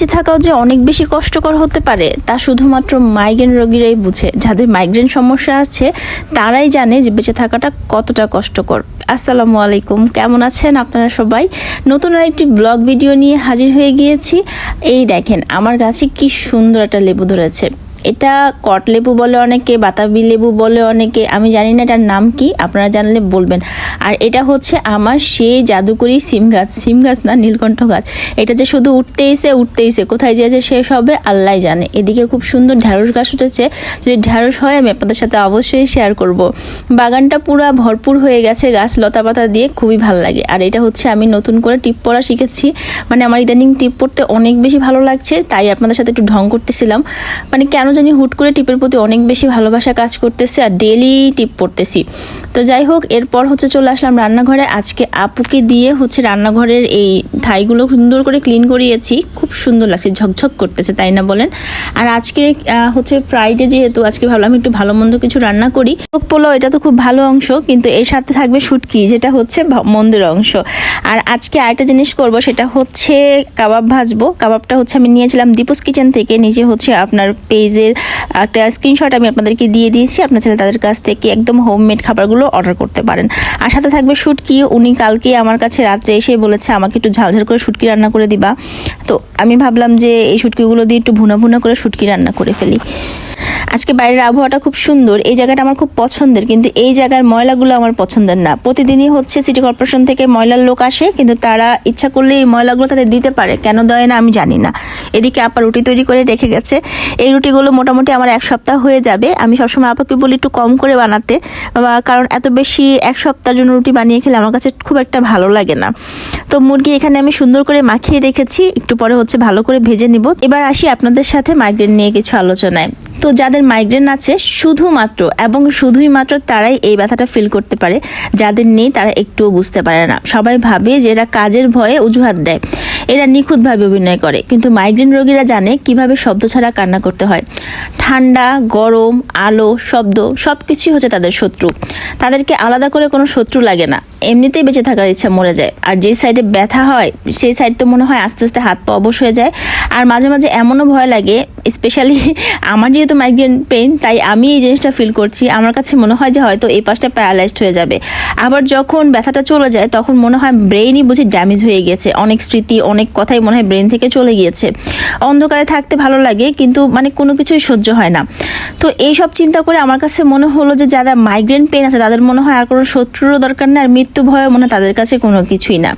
বেঁচে থাকাও যে অনেক বেশি কষ্টকর হতে পারে, তা শুধুমাত্র মাইগ্রেন রোগীরাই বুঝে। যাদের মাইগ্রেন সমস্যা আছে, তারাই জানে যে বেঁচে থাকাটা কতটা কষ্টকর। আসসালামু আলাইকুম, কেমন আছেন আপনারা সবাই? নতুন আরেকটি ব্লগ ভিডিও নিয়ে হাজির হয়ে গিয়েছি। এই দেখেন, আমার গাছে কি সুন্দর একটা লেবু ধরেছে। এটা কট লেবু বলে অনেকে, বাতাবি লেবু বলে অনেকে, আমি জানি না এটার নাম কি, আপনারা জানলে বলবেন। আর এটা হচ্ছে আমার সেই জাদুকরি সিম গাছ সিম গাছ না, নীলকণ্ঠ গাছ। এটা যে শুধু উঠতেইছে উঠতেইছে কোথায় যে যে শেষ হবে আল্লাহ জানে। এদিকে খুব সুন্দর ঢ্যাঁড়স গাছ উঠেছে। যদি ঢ্যাঁড়স হয়, আমি আপনাদের সাথে অবশ্যই শেয়ার করব। বাগানটা পুরো ভরপুর হয়ে গেছে গাছ লতা পাতা দিয়ে, খুবই ভালো লাগে। আর এটা হচ্ছে আমি নতুন করে টিপ পড়া শিখেছি। মানে আমার ইদানিং টিপ পড়তে অনেক বেশি ভালো লাগছে, তাই আপনাদের সাথে একটু ঢং করতেছিলাম। মানে কেন জানি হুট করে টিপের প্রতি অনেক বেশি ভালোবাসা কাজ করতেছে আর ডেলি টিপ পড়তেছি। তো যাই হোক, এরপর হচ্ছে চলে আসলাম রান্নাঘরে। আজকে আপুকে দিয়ে হচ্ছে রান্নাঘরের এই থাইগুলো সুন্দর করে ক্লিন করিয়েছি। খুব সুন্দর লাগছে, ঝকঝক করতেছে, তাই না বলেন? আর আজকে হচ্ছে ফ্রাইডে যেহেতু, আজকে ভাবলাম একটু ভালো মন্দ কিছু রান্না করি। মোরগ পোলাও এটা তো খুব ভালো অংশ, কিন্তু এর সাথে থাকবে শুটকি, যেটা হচ্ছে মন্দের অংশ। আর আজকে আরেকটা জিনিস করব, সেটা হচ্ছে কাবাব ভাজবো। কাবাবটা হচ্ছে আমি নিয়েছিলাম দীপুস কিচেন থেকে, নিজে হচ্ছে আপনার পেজের একটা স্ক্রিনশট আমি আপনাদেরকে দিয়ে দিয়েছি। আপনার ছেলে তাদের কাছ থেকে একদম হোমমেড খাবারগুলো অর্ডার করতে পারেন। আর সাথে থাকবে শুটকি। উনি কালকে আমার কাছে রাত্রে এসে বলেছে, আমাকে একটু ঝালঝাল করে শুটকি রান্না করে দিবা। তো আমি ভাবলাম যে এই শুটকিগুলো দিয়ে একটু ভুনা ভুনা করে শুটকি রান্না করে ফেলি। আজকে বাইরের আবহাওয়াটা খুব সুন্দর। এই জায়গাটা আমার খুব পছন্দের, কিন্তু এই জায়গার ময়লাগুলো আমার পছন্দের না। প্রতিদিনই হচ্ছে সিটি কর্পোরেশন থেকে ময়লার লোক আসে, কিন্তু তারা ইচ্ছা করলে এই ময়লাগুলো তাদের দিতে পারে। কেন দেয় না আমি জানি না। এদিকে আপা রুটি তৈরি করে রেখে গেছে। এই রুটিগুলো মোটামুটি আমার এক সপ্তাহ হয়ে যাবে। আমি সবসময় আপাকে বলি একটু কম করে বানাতে কারণ এত বেশি এক সপ্তাহের জন্য রুটি বানিয়ে খেলে আমার কাছে খুব একটা ভালো লাগে না। তো মুরগি এখানে আমি সুন্দর করে মাখিয়ে রেখেছি, একটু পরে হচ্ছে ভালো করে ভেজে নিব। এবার আসি আপনাদের সাথে মাইগ্রেন নিয়ে কিছু আলোচনায়। তো যাদের মাইগ্রেন আছে, শুধুমাত্র এবং শুধুই মাত্র তারাই এই ব্যথাটা ফিল করতে পারে। যাদের নেই, তারা একটুও বুঝতে পারে না। সবাই ভাবে যে এরা কাজের ভয়ে অজুহাত দেয়। এরা নিখুঁতভাবে অভিনয় করে। কিন্তু মাইগ্রেন রোগীরা জানে কীভাবে শব্দ ছাড়া কান্না করতে হয়। ঠান্ডা, গরম, আলো, শব্দ সব কিছুই হচ্ছে তাদের শত্রু। তাদেরকে আলাদা করে কোনো শত্রু লাগে না। এমনিতেই বেঁচে থাকার ইচ্ছা মরে যায়। আর যে সাইডে ব্যথা হয়, সেই সাইড তো মনে হয় আস্তে আস্তে হাত পা অবশ হয়ে যায়। আর মাঝে মাঝে এমনও ভয় লাগে স্পেশালি আমার যেহেতু মাইগ্রেন পেন তাই আমি এই জিনিসটা ফিল করছি। আমার কাছে মনে হয় যে হয়তো এই পাশটা প্যারালাইজড হয়ে যাবে। আবার যখন ব্যথাটা চলে যায়, তখন মনে হয় ব্রেইনই বুঝি ড্যামেজ হয়ে গেছে অনেক স্মৃতি, অনেক কথাই মনে হয় ব্রেন থেকে চলে গিয়েছে। অন্ধকারে থাকতে ভালো লাগে, কিন্তু মানে কোনো কিছুই সহ্য হয় না। তো এই সব চিন্তা করে আমার কাছে মনে হলো যে যারা মাইগ্রেন পেন আছে, তাদের মনে হয় আর কোনো শত্রুরও দরকার নেই, আর মৃত্যু ভয় মনে হয় তাদের কাছে কোনো কিছুই না।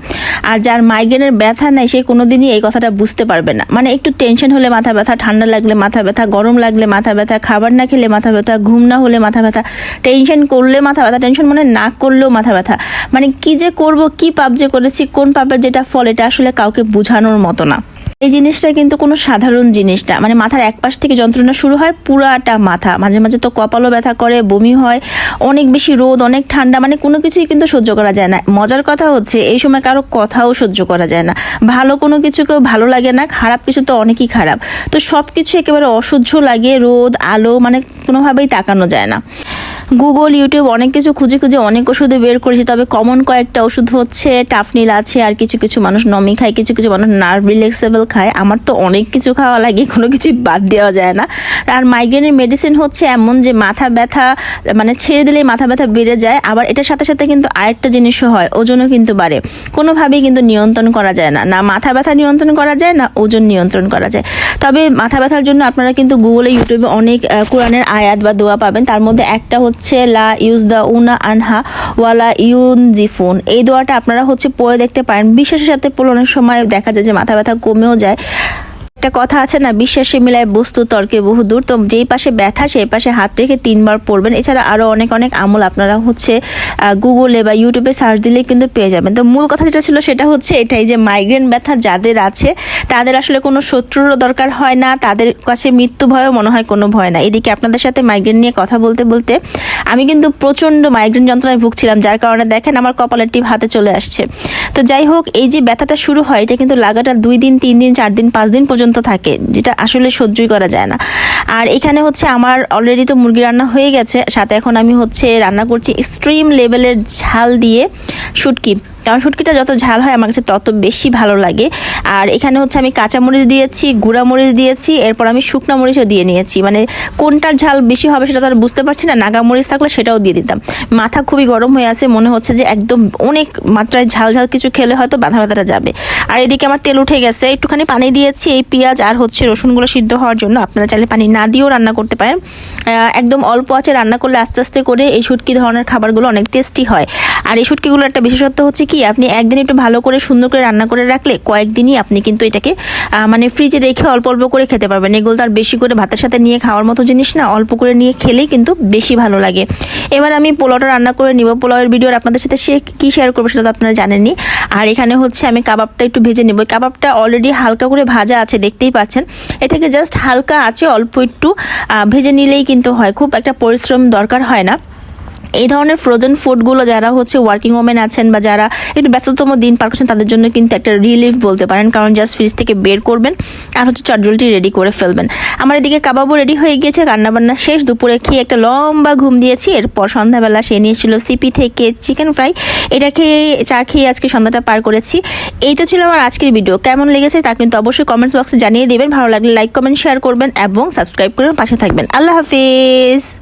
আর যার মাইগ্রেনের ব্যথা নাই, সে কোনোদিনই এই কথাটা বুঝতে পারবে না। মানে একটু টেনশন হলে মাথা ব্যথা, ঠান্ডা লাগলে মাথা ব্যথা, গরম লাগলে মাথা ব্যথা, খাবার না খেলে মাথা ব্যথা, ঘুম না হলে মাথা ব্যথা টেনশন করলে মাথা ব্যথা টেনশন মানে না করলেও মাথা ব্যথা। মানে কি যে করব, কি পাপ যে করেছি, কোন পাপের যেটা ফল, এটা আসলে কাউকে বোঝানোর মতো না। এই জিনিসটা কিন্তু কোনো সাধারণ জিনিস না মানে মাথার এক পাশ থেকে যন্ত্রণা শুরু হয় পুরাটা মাথা। মাঝে মাঝে তো কপালও ব্যথা করে, বমি হয়, অনেক বেশি রোদ, অনেক ঠান্ডা মানে কোনো কিছুই কিন্তু সহ্য করা যায় না। মজার কথা হচ্ছে, এই সময় কারও কথাও সহ্য করা যায় না। ভালো কোনো কিছু কেউ ভালো লাগে না, খারাপ কিছু তো অনেকই খারাপ। তো সব কিছু একেবারে অসহ্য লাগে, রোদ, আলো মানে কোনোভাবেই তাকানো যায় না। গুগল ইউটিউব অনেক কিছু খুঁজে খুঁজে অনেক ওষুধে বের করেছি, তবে কমন কয়েকটা ওষুধ হচ্ছে টাফনিল আছে আর কিছু কিছু মানুষ নমি খায়, কিছু কিছু মানুষ নার্ভ রিল্যাক্সেবল খায়। আমার তো অনেক কিছু খাওয়া লাগে, কোনো কিছুই বাদ দেওয়া যায় না। আর মাইগ্রেনের মেডিসিন হচ্ছে এমন যে মাথা ব্যথা মানে ছেড়ে দিলেই মাথা ব্যথা বেড়ে যায়। আবার এটার সাথে সাথে কিন্তু আরেকটা জিনিসও হয়, ওজনও কিন্তু বাড়ে। কোনোভাবেই কিন্তু নিয়ন্ত্রণ করা যায় না। না মাথা ব্যথা নিয়ন্ত্রণ করা যায়, না ওজন নিয়ন্ত্রণ করা যায়। তবে মাথা ব্যথার জন্য আপনারা কিন্তু গুগলে ইউটিউবে অনেক কোরআনের আয়াত বা দোয়া পাবেন। তার মধ্যে একটা হচ্ছে লা ইউজ দা উনা আনহা ওয়ালা ইউন জিফুন এই দোয়াটা আপনারা হচ্ছে পড়ে দেখতে পারেন। বিশ্বাসের সাথে পড়লে অনেক সময় দেখা যায় যে মাথা ব্যথা কমেও যায়। একটা কথা আছে না, বিশ্বাসে মিলায় বস্তু, তর্কে বহুদূর তো যেই পাশে ব্যথা, সেই পাশে হাত রেখে তিনবার পড়বেন। এছাড়া আরও অনেক অনেক আমল আপনারা হচ্ছে গুগলে বা ইউটিউবে সার্চ দিলে কিন্তু পেয়ে যাবেন। তো মূল কথা যেটা ছিল সেটা হচ্ছে এটাই যে মাইগ্রেন ব্যথা যাদের আছে, তাদের আসলে কোনো শত্রুরও দরকার হয় না, তাদের কাছে মৃত্যু ভয়ও মনে হয় কোনো ভয় না। এদিকে আপনাদের সাথে মাইগ্রেন নিয়ে কথা বলতে বলতে আমি কিন্তু প্রচণ্ড মাইগ্রেন যন্ত্রণায় ভুগছিলাম, যার কারণে দেখেন আমার কপালের টিপ হাতে চলে আসছে। তো যাই হোক, এই যে ব্যথাটা শুরু হয়, এটা কিন্তু লাগাটা দুই দিন, তিন দিন, চার দিন, পাঁচ দিন পর্যন্ত থাকে, যেটা আসলে সহ্যই করা যায় না। আর এখানে হচ্ছে আমার অলরেডি তো মুরগি রান্না হয়ে গেছে, সাথে এখন আমি হচ্ছে রান্না করছি এক্সট্রিম লেভেলের ঝাল দিয়ে শুটকি। কারণ শুটকিটা যত ঝাল হয় আমার কাছে তত বেশি ভালো লাগে। আর এখানে হচ্ছে আমি কাঁচা মরিচ দিয়েছি, গুঁড়া মরিচ দিয়েছি, এরপর আমি শুকনা মরিচও দিয়ে নিয়েছি। মানে কোনটার ঝাল বেশি হবে সেটা তো আর বুঝতে পারছি না, নাগা মরিচ থাকলে সেটাও দিয়ে দিতাম। মাথা খুবই গরম হয়ে আছে, মনে হচ্ছে যে একদম অনেক মাত্রায় ঝাল ঝাল কিছু খেলে হয়তো বাধা বাধাটা যাবে। আর এদিকে আমার তেল উঠে গেছে, একটুখানি পানি দিয়েছি, এই পেঁয়াজ আর হচ্ছে রসুনগুলো সিদ্ধ হওয়ার জন্য। আপনারা চাইলে পানি না দিয়েও রান্না করতে পারেন। একদম অল্প আছে রান্না করলে আস্তে আস্তে করে এই শুটকি ধরনের খাবারগুলো অনেক টেস্টি হয়। আর এই শুটকিগুলোর একটা বিশেষত্ব হচ্ছে কি, আপনি একদিন একটু ভালো করে সুন্দর করে রান্না করে রাখলে কয়েকদিনই আপনি কিন্তু এটাকে মানে ফ্রিজে রেখে অল্প অল্প করে খেতে পারবেন। এগুলো তো আর বেশি করে ভাতের সাথে নিয়ে খাওয়ার মতো জিনিস না, অল্প করে নিয়ে খেলেই কিন্তু বেশি ভালো লাগে। এবার আমি পোলাওটা রান্না করে নিব। পোলাওয়ের ভিডিও আপনাদের সাথে সে কি শেয়ার করব সেটা তো আপনারা জানেননি আর এখানে হচ্ছে আমি কাবাবটা একটু ভেজে নেব। কাবাবটা অলরেডি হালকা করে ভাজা আছে, দেখতেই পাচ্ছেন। এটাকে জাস্ট হালকা আছে অল্প একটু ভেজে নিলেই কিন্তু হয়। খুব একটা পরিশ্রম দরকার হয় না। এই ধরনের ফ্রোজেন ফুডগুলো যারা হচ্ছে ওয়ার্কিং ওমেন আছেন বা যারা একটু ব্যস্ততম দিন পার করছেন, তাদের জন্য কিন্তু একটা রিলিফ বলতে পারেন। কারণ জাস্ট ফ্রিজ থেকে বের করবেন আর হচ্ছে চটজলটি রেডি করে ফেলবেন। আমার এদিকে কাবাবও রেডি হয়ে গিয়েছে, রান্নাবান্না শেষ। দুপুরে খেয়ে একটা লম্বা ঘুম দিয়েছি। এরপর সন্ধ্যাবেলা সে নিয়েছিল সিপি থেকে চিকেন ফ্রাই এটা খেয়ে, চা খেয়ে আজকে সন্ধ্যাটা পার করেছি। এই তো ছিল আমার আজকের ভিডিও কেমন লেগেছে তা কিন্তু অবশ্যই কমেন্টস বক্সে জানিয়ে দেবেন। ভালো লাগলে লাইক কমেন্ট শেয়ার করবেন এবং সাবস্ক্রাইব করে পাশে থাকবেন। আল্লাহ হাফিজ!